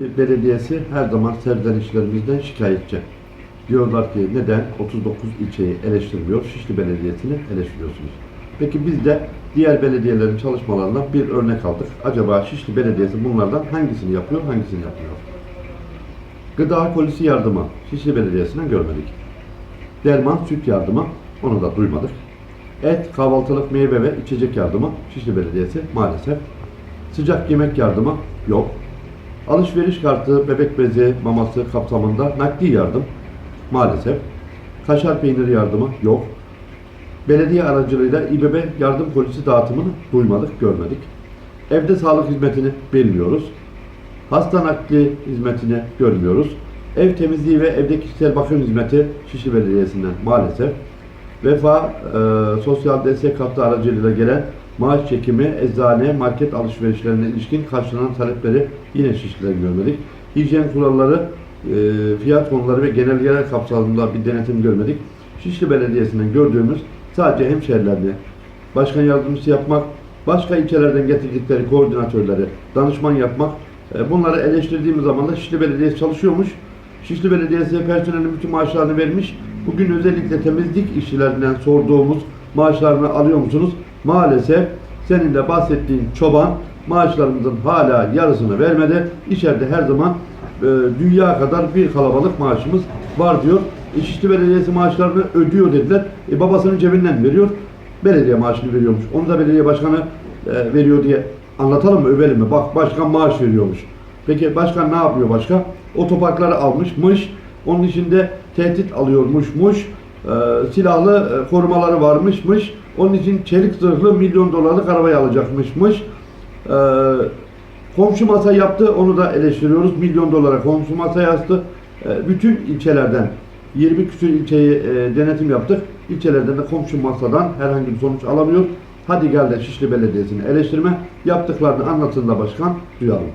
Belediyesi her zaman serzenişlerimizden şikayetçi. Diyorlar ki neden 39 ilçeyi eleştirmiyor, Şişli Belediyesi'ni eleştiriyorsunuz. Peki biz de diğer belediyelerin çalışmalarından bir örnek aldık. Acaba Şişli Belediyesi bunlardan hangisini yapıyor, hangisini yapmıyor? Gıda kolisi yardımı Şişli Belediyesi'nden görmedik. Derman süt yardımı onu da duymadık. Et, kahvaltılık meyve ve içecek yardımı Şişli Belediyesi maalesef. Sıcak yemek yardımı yok. Alışveriş kartı, bebek bezi, maması kapsamında nakdi yardım maalesef. Kaşar peyniri yardımı yok. Belediye aracılığıyla İBB yardım polisi dağıtımını duymadık, görmedik. Evde sağlık hizmetini bilmiyoruz. Hasta nakli hizmetini görmüyoruz. Ev temizliği ve evde kişisel bakım hizmeti Şişli Belediyesi'nden maalesef. Vefa e, sosyal destek hattı aracılığıyla gelen maaş çekimi, eczane, market alışverişlerine ilişkin karşılanan talepleri yine Şişli'den görmedik. Hijyen kuralları, e, fiyat konuları ve genelgeler kapsamında bir denetim görmedik. Şişli Belediyesi'nden gördüğümüz sadece hemşehrilerini başkan yardımcısı yapmak, başka ilçelerden getirdikleri koordinatörleri danışman yapmak, e, bunları eleştirdiğimiz zaman da Şişli Belediyesi çalışıyormuş. Şişli Belediyesi personelin bütün maaşlarını vermiş. Bugün özellikle temizlik işçilerinden sorduğumuz maaşlarını alıyor musunuz? Maalesef senin de bahsettiğin çoban maaşlarımızın hala yarısını vermedi. İçeride her zaman e, dünya kadar bir kalabalık maaşımız var diyor. Şişli Belediyesi maaşlarını ödüyor dediler. E, babasının cebinden veriyor. Belediye maaşını veriyormuş. Onu da belediye başkanı e, veriyor diye anlatalım mı, övelim mi? Bak başkan maaş veriyormuş. Peki başkan ne yapıyor başka? Otoparkları almışmış. Onun içinde tehdit alıyormuşmuş. E, silahlı e, korumaları varmışmış. Onun için çelik zırhlı milyon dolarlık arabayı alacakmışmış. E, komşu masa yaptı. Onu da eleştiriyoruz. Milyon dolara komşu masa yazdı. E, bütün ilçelerden 20 küsur ilçeyi e, denetim yaptık. İlçelerden de komşu masadan herhangi bir sonuç alamıyor. Hadi gel de Şişli Belediyesi'ni eleştirme. Yaptıklarını anlatın da başkan duyalım.